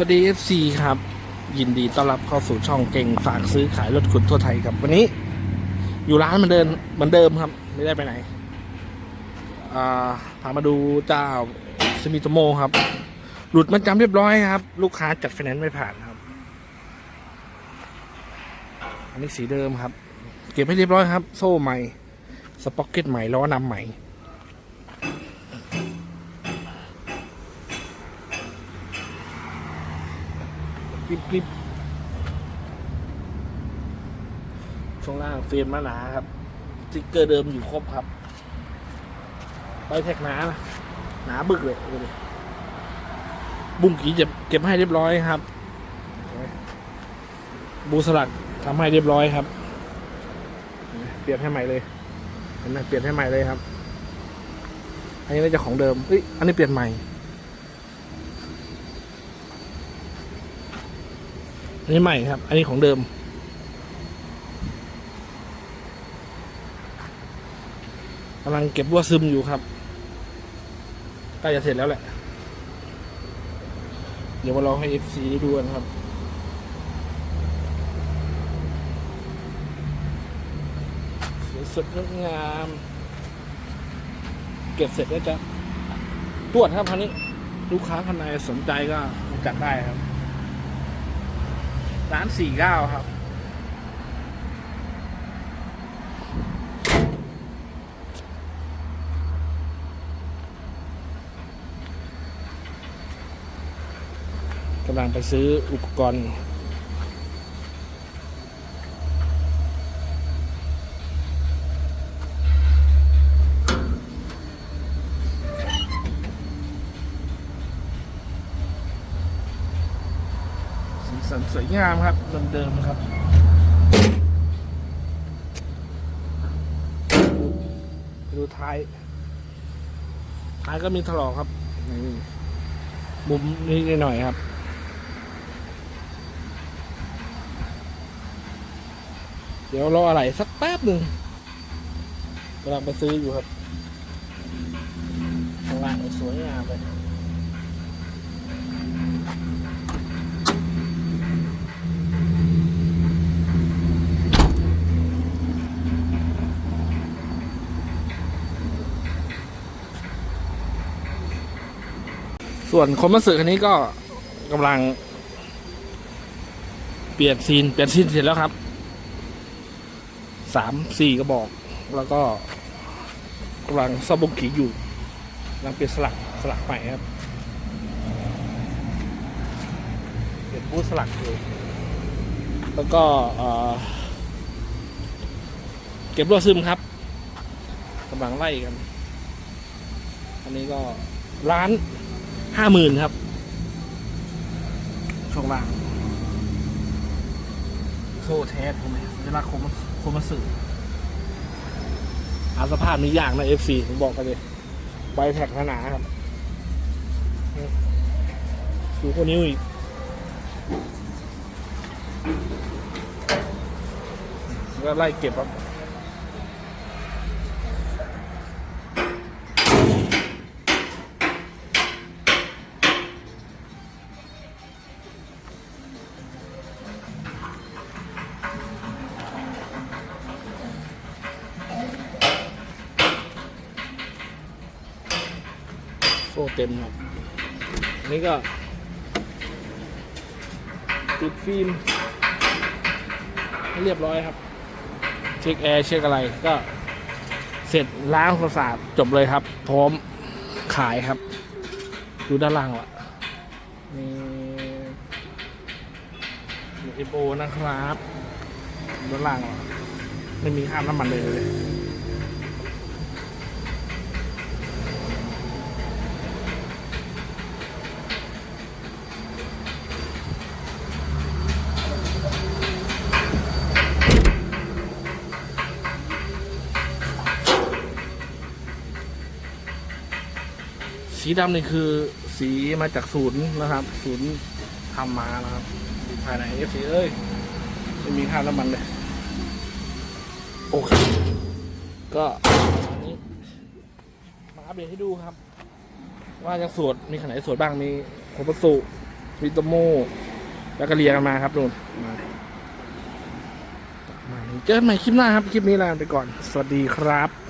สวัสดี FC ครับ ยินดีต้อนรับเข้าสู่ช่องเก่งฝากซื้อขายรถขุดทั่วไทยครับ วันนี้ อยู่ร้านเหมือนเดิมเหมือนเดิมครับ ไม่ได้ไปไหนพามาดูเจ้าสมิโตโมครับ หลุดมาจำเรียบร้อยครับ ลูกค้าจัดไฟแนนซ์ไม่ผ่านครับ อันนี้สีเดิมครับ เก็บให้เรียบร้อยครับ โซ่ใหม่ สป็อกเก็ตใหม่ล้อนำใหม่ กริบกริบช่วงล่างเฟรมมาหนาครับสติ๊กเกอร์เดิมอยู่ครบครับใบแท็กหนานะหนาบึกเลยดูดิบุ้งกีจะเก็บให้เรียบร้อยครับ บูสลักทำให้เรียบร้อยครับ เปลี่ยนให้ใหม่เลยเห็นไหมเปลี่ยนให้ใหม่เลยครับ อันนี้น่าจะของเดิมเอ้ยอันนี้เปลี่ยนใหม่ อันนี้ใหม่ครับ อันนี้ของเดิม กำลังเก็บบัวซึมอยู่ครับ ใกล้จะเสร็จแล้วแหละ เดี๋ยวมาลองให้ FC ด้ดูกันครับสวยสดงดงาม เก็บเสร็จแล้วจะตรวจครับคันนี้ ลูกค้าคนไหนสนใจก็จัดได้ครับ ร้านสี่เก้าครับ กำลังไปซื้ออุปกรณ์ สันสวยงามครับเดิมๆครับดูท้าย ท้ายก็มีถลอกครับนี่มุมนี้หน่อยครับ เดี๋ยวรออะไรสักแป๊บหนึ่งกำลังไปซื้ออยู่ครับข้างล่างสวยงามเลย ส่วนคมมัสสึคันนี้ก็กำลัง เปลี่ยนซีนเปลี่ยนซีนเสร็จแล้วครับสามสี่กระบอก แล้วก็กำลังซ่อมบุงขีอยู่กำลังเปลี่ยนสลักสลักใหม่ครับเปลี่ยนบูสลักอยู่แล้วก็เก็บรวดซึมครับกำลังไล่กัน อันนี้ก็ร้าน ห้าหมื่นครับ ช่วงล่างโซ่แท้ใช่ไหมเวลาโคมาโคมาสื่อหาสภาพนี้ยากนะ FC ผมบอกกันเลยใบแท็กหนาๆครับสูงกว่านิ้วอีกก็ไล่เก็บครับ โซ่เต็มครับนนี้ก็ติดฟิล์มให้เรียบร้อยครับ เช็คแอร์เช็คอะไรก็เสร็จล้างความสะอาดจบเลยครับ พร้อมขายครับ ดูด้านล่างละมีเอโอนะครับด้านล่างละไม่มีค่าบน้ำมันเลยเลย สีดำนี่คือสีมาจากศูนย์นะครับ ศูนย์ทำมานะครับภายในเอฟซีเอ้ยไม่มีค่าน้ำมันเลยโอเค ก็อันนี้มาอัปเดตให้ดูครับ ว่ายังสวดมีขนาดสวดบ้างมีโคปัสสุวิโตโมแล้วก็เรียกันมาครับนู่นมามาเจอกันใหม่คลิปหน้าครับ คลิปนี้ลาไปก่อน สวัสดีครับ